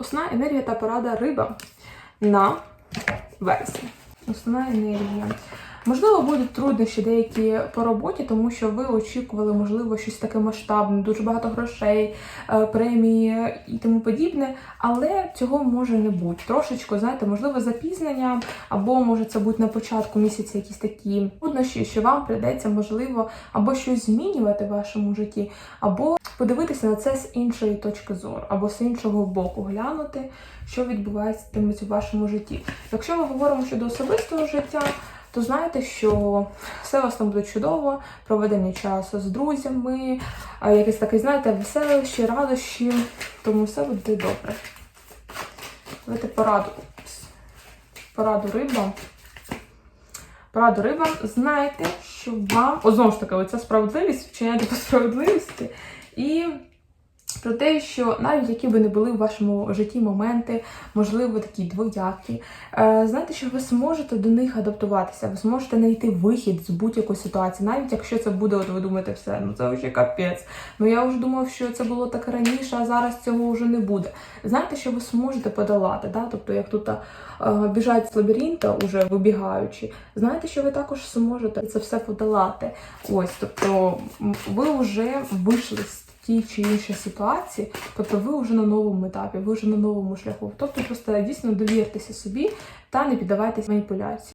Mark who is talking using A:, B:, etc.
A: Основна енергія та порада риба на вересень. Основна енергія. Можливо, будуть труднощі деякі по роботі, тому що ви очікували, можливо, щось таке масштабне, дуже багато грошей, е, премії і тому подібне, але цього може не бути. Трошечко, знаєте, можливо, запізнення, або може це бути на початку місяця якісь такі труднощі, що вам прийдеться, можливо, або щось змінювати в вашому житті, або подивитися на це з іншої точки зору, або з іншого боку глянути, що відбувається в вашому житті. Якщо ми говоримо щодо особистого життя, то знаєте, що все у вас там буде чудово, проведення часу з друзями, якесь таке, знаєте, веселощі, радощі, тому все буде добре. Давайте пораду. Пораду рибам. Пораду рибам. Знаєте, що вам. О, знову ж таки, оця справедливість, вчиняйте по справедливості. І про те, що навіть які би не були в вашому житті моменти, можливо, такі двоякі, е, знаєте, що ви зможете до них адаптуватися, ви зможете знайти вихід з будь-якої ситуації, навіть якщо це буде, от ви думаєте, все, ну це вже капець. Ну я вже думав, що це було так раніше, а зараз цього вже не буде. Знаєте, що ви зможете подолати, да? тобто як тут е, біжать з лабіринта, уже вибігаючи, знаєте, що ви також зможете це все подолати. Ось, тобто ви вже вийшли з тій чи іншій ситуації, тобто ви вже на новому етапі, ви вже на новому шляху. Тобто просто дійсно довіртеся собі та не піддавайтесь маніпуляції.